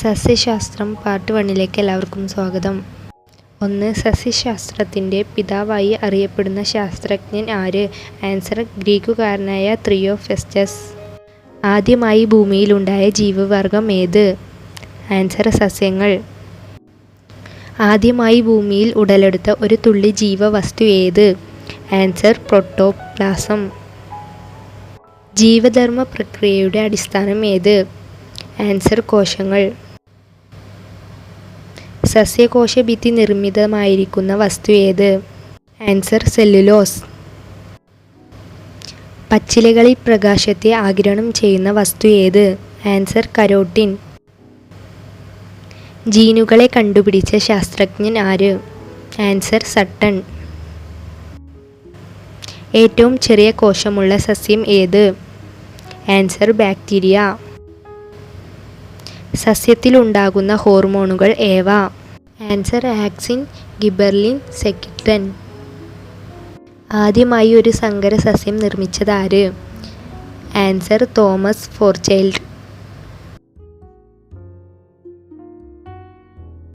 സസ്യശാസ്ത്രം part വണ്ണിലേക്ക് എല്ലാവർക്കും സ്വാഗതം. ഒന്ന് സസ്യശാസ്ത്രത്തിന്റെ പിതാവായി അറിയപ്പെടുന്ന ശാസ്ത്രജ്ഞൻ ആര്? ആൻസർ ഗ്രീക്കുകാരനായ ത്രിയോഫെസ്റ്റസ്. ആദ്യമായി ഭൂമിയിലുണ്ടായ ജീവവർഗം ഏത്? ആൻസർ സസ്യങ്ങൾ. ആദ്യമായി ഭൂമിയിൽ ഉടലെടുത്ത ഒരു തുള്ളി ജീവവസ്തു ഏത്? Answer protoplasm. ജീവധർമ്മ പ്രക്രിയയുടെ അടിസ്ഥാനം ഏത്? ആൻസർ കോശങ്ങൾ. സസ്യകോശ ഭിത്തി നിർമ്മിതമായിരിക്കുന്ന വസ്തു ഏത്? Answer cellulose. പച്ചിലകളിൽ പ്രകാശത്തെ ആഗിരണം ചെയ്യുന്ന വസ്തു ഏത്? Answer carotene. ജീനുകളെ കണ്ടുപിടിച്ച ശാസ്ത്രജ്ഞൻ ആര്? Answer Sutton. ഏറ്റവും ചെറിയ കോശമുള്ള സസ്യം ഏത്? Answer bacteria. സസ്യത്തിലുണ്ടാകുന്ന ഹോർമോണുകൾ ഏവ? ആൻസർ ആക്സിൻ ഗിബർലിൻ സെക്കിട്ടൻ ആദ്യമായി ഒരു സങ്കര സസ്യം നിർമ്മിച്ചതാര് ആൻസർ തോമസ് ഫോർചൈൽഡ്